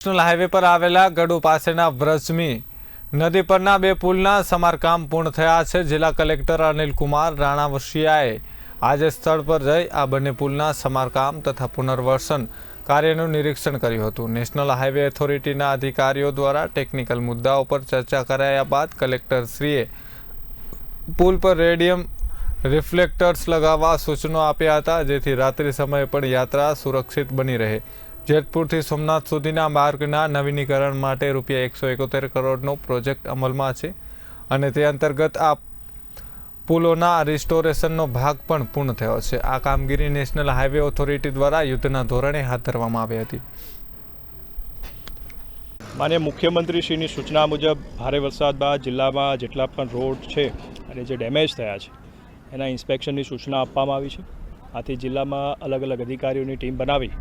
National highway પર આવેલા ગડુ પાસેના વ્રજમી નદી પરના બે પુલના સમારકામ પૂર્ણ થયા છે. જિલ્લા કલેક્ટર અનિલ કુમાર રાણાવશિયાએ આજે સ્થળ પર જઈ આ બંને પુલના સમારકામ તથા પુનર્વસન કાર્યનું નિરીક્ષણ કર્યું હતું. નેશનલ હાઈવે ઓથોરિટીના અધિકારીઓ દ્વારા ટેકનિકલ મુદ્દાઓ પર ચર્ચા કરાયા બાદ કલેક્ટરશ્રીએ પુલ પર રેડિયમ રિફ્લેક્ટર્સ લગાવવા સૂચનો આપ્યા હતા, જેથી રાત્રિ સમયે પણ યાત્રા સુરક્ષિત બની રહે. જેતપુરથી સોમનાથ સુધીના માર્ગના નવીનીકરણ માટે રૂપિયા એકસો એકોતેર કરોડનો પ્રોજેક્ટ અમલમાં છે અને તે અંતર્ગત આ પુલોના રિસ્ટોરેશનનો ભાગ પણ પૂર્ણ થયો છે. આ કામગીરી નેશનલ હાઈવે ઓથોરિટી દ્વારા યુદ્ધના ધોરણે હાથ ધરવામાં આવી હતી. માન્ય મુખ્યમંત્રીશ્રીની સૂચના મુજબ, ભારે વરસાદ બાદ જિલ્લામાં જેટલા પણ રોડ છે અને જે ડેમેજ થયા છે, એના ઇન્સ્પેક્શનની સૂચના આપવામાં આવી છે. આથી જિલ્લામાં અલગ અલગ અધિકારીઓની ટીમ બનાવી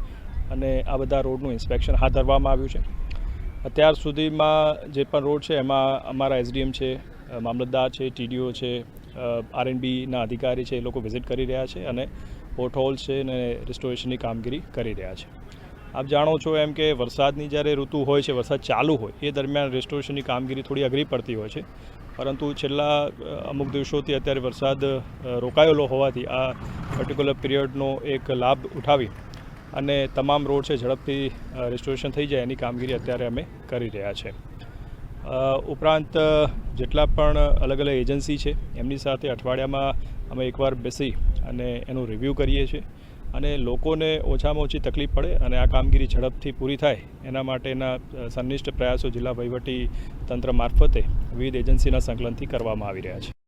અને આ બધા રોડનું ઇન્સ્પેક્શન હાથ ધરવામાં આવ્યું છે. અત્યાર સુધીમાં જે પણ રોડ છે, એમાં અમારા એસડીએમ છે મામલતદાર છે, ટીડીઓ છે આરએનબીના અધિકારી છે, એ લોકો વિઝિટ કરી રહ્યા છે અને પોર્ટહોલ છે અને રિસ્ટોરેશનની કામગીરી કરી રહ્યા છે. આપ જાણો છો એમ કે વરસાદની જ્યારે ઋતુ હોય છે, વરસાદ ચાલુ હોય, એ દરમિયાન રેસ્ટોરેશનની કામગીરી થોડી અઘરી પડતી હોય છે. પરંતુ છેલ્લા અમુક દિવસોથી અત્યારે વરસાદ રોકાયેલો હોવાથી આ પર્ટિક્યુલર પીરિયડનો એક લાભ ઉઠાવી અને તમામ રોડ છે ઝડપથી રિસ્ટોરેશન થઈ જાય એની કામગીરી અત્યારે અમે કરી રહ્યા છે. ઉપરાંત જેટલા પણ અલગ અલગ એજન્સી છે, એમની સાથે અઠવાડિયામાં અમે એકવાર બેસી અને એનું રિવ્યૂ કરીએ છીએ. અને લોકોને ઓછામાં ઓછી તકલીફ પડે અને આ કામગીરી ઝડપથી પૂરી થાય, એના માટેના સંનિષ્ઠ પ્રયાસો જિલ્લા વહીવટી તંત્ર મારફતે વિવિધ એજન્સીના સંકલનથી કરવામાં આવી રહ્યા છે.